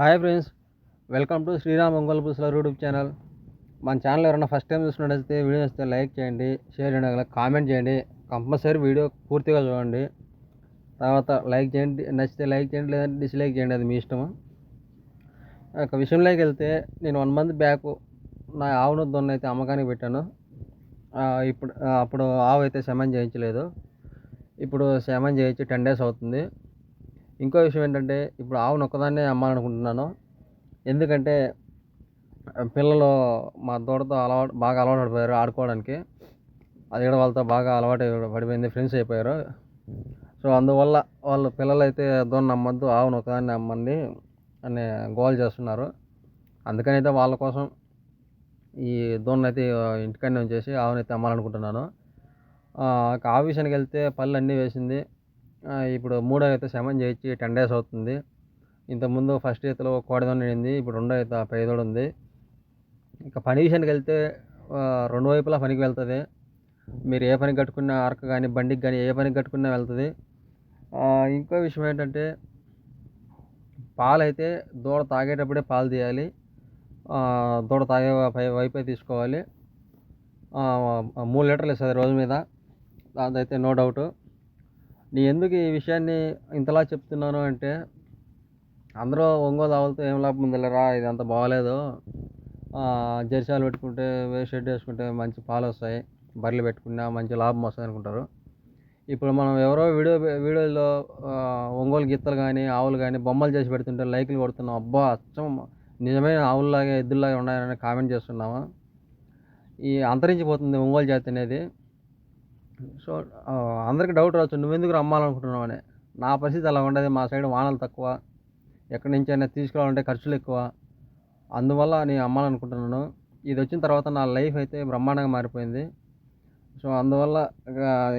Hi friends welcome to Sriram Ongole Pusula YouTube channel. మన channel ఎవరైనా first time చూసినట్టయితే video వస్తే like చేయండి షేర్ చేయండి కామెంట్ చేయండి. కంపల్సరీ వీడియో పూర్తిగా చూడండి. తర్వాత లైక్ చేయండి నచ్చితే లైక్ చేయండి లేదంటే డిస్లైక్ చేయండి అది మీ ఇష్టము. ఒక విషయంలోకి వెళ్తే నేను వన్ మంత్ బ్యాక్ నా ఆవును దొన్న అయితే అమ్మకానికి పెట్టాను. ఇప్పుడు అప్పుడు ఆవు అయితే శమన్ చేయించలేదు. ఇప్పుడు శమన్ చేయించి టెన్ డేస్ అవుతుంది. ఇంకో విషయం ఏంటంటే ఇప్పుడు ఆవును ఒక్కదాన్నే అమ్మాలనుకుంటున్నాను. ఎందుకంటే పిల్లలు మా దూడతో అలవాటు బాగా అలవాటు పడిపోయారు ఆడుకోవడానికి. అది కూడా వాళ్ళతో బాగా అలవాటు పడిపోయింది ఫ్రెండ్స్ అయిపోయారు. సో అందువల్ల వాళ్ళు పిల్లలు అయితే నమ్మద్దు అమ్మద్దు ఆవును ఒకదాన్ని అమ్మండి అని గోల్ చేస్తున్నారు. అందుకని అయితే వాళ్ళ కోసం ఈ దూడని అయితే ఇంటికన్నా ఉంచేసి ఆవునైతే అమ్మాలనుకుంటున్నాను. ఆ, విషయానికి వెళ్తే పళ్ళు అన్నీ వేసింది. ఇప్పుడు మూడో అయితే శమన్ చేయించి టెన్ డేస్ అవుతుంది. ఇంతకుముందు ఫస్ట్ ఈతలో కోడదొన ఉండింది ఇప్పుడు రెండో ఈత పేదోడు ఉంది. ఇంకా పని విషయానికి వెళ్తే రెండు వైపులా పనికి వెళ్తుంది. మీరు ఏ పనికి కట్టుకున్న అరక కానీ బండికి కానీ ఏ పనికి కట్టుకున్నా వెళ్తుంది. ఇంకో విషయం ఏంటంటే పాలు అయితే దూడ తాగేటప్పుడే పాలు తీయాలి. దూడ తాగే వైపే తీసుకోవాలి. మూడు లీటర్లు ఇస్తుంది రోజు మీద. అదైతే నో డౌట్. నేను ఎందుకు ఈ విషయాన్ని ఇంతలా చెప్తున్నాను అంటే అందరూ ఒంగోలు ఆవులతో ఏం లాభం ఉందిలేరా ఇది అంత బాగలేదు. జెర్సాలు పెట్టుకుంటే షెడ్ వేసుకుంటే మంచి పాలు వస్తాయి బర్రెలు పెట్టుకున్నా మంచి లాభం వస్తుంది అనుకుంటారు. ఇప్పుడు మనం ఎవరో వీడియో వీడియోలో ఒంగోలు గిత్తలు కానీ ఆవులు కానీ బొమ్మలు చేసి పెడుతుంటే లైకులు కొడుతున్నాం. అబ్బా అచ్చం నిజమైన ఆవుల్లాగా ఎద్దుల్లాగా ఉన్నాయని కామెంట్ చేస్తున్నాము. ఈ అంతరించిపోతుంది ఒంగోలు జాతి అనేది. సో అందరికీ డౌట్ రావచ్చు నువ్వెందుకు రమ్మాలనుకుంటున్నావు? అని. నా పరిస్థితి అలా ఉండదు మా సైడ్ వానలు తక్కువ ఎక్కడి నుంచి అయినా తీసుకురావాలంటే ఖర్చులు ఎక్కువ. అందువల్ల నేను అమ్మాలనుకుంటున్నాను ఇది వచ్చిన తర్వాత నా లైఫ్ అయితే బ్రహ్మాండంగా మారిపోయింది. సో అందువల్ల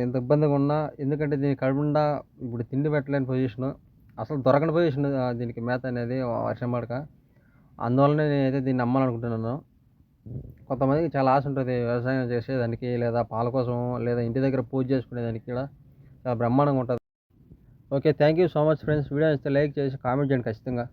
ఎంత ఇబ్బందిగా ఉన్నా ఎందుకంటే దీనికి కడుపుండా ఇప్పుడు తిండి పెట్టలేని పొజిషను. అసలు దొరకని పొజిషన్ దీనికి మేత అనేది వర్షం పడక. అందువల్లనే నేనైతే దీన్ని అమ్మాలనుకుంటున్నాను కొంతమందికి చాలా ఆశ ఉంటుంది వ్యవసాయం చేసేదానికి లేదా పాల కోసం లేదా ఇంటి దగ్గర పూజ చేసుకునేదానికి కూడా చాలా బ్రహ్మాండంగా ఉంటుంది. Okay thank you so much friends video ఇస్తే లైక్ చేసి కామెంట్ చేయండి ఖచ్చితంగా.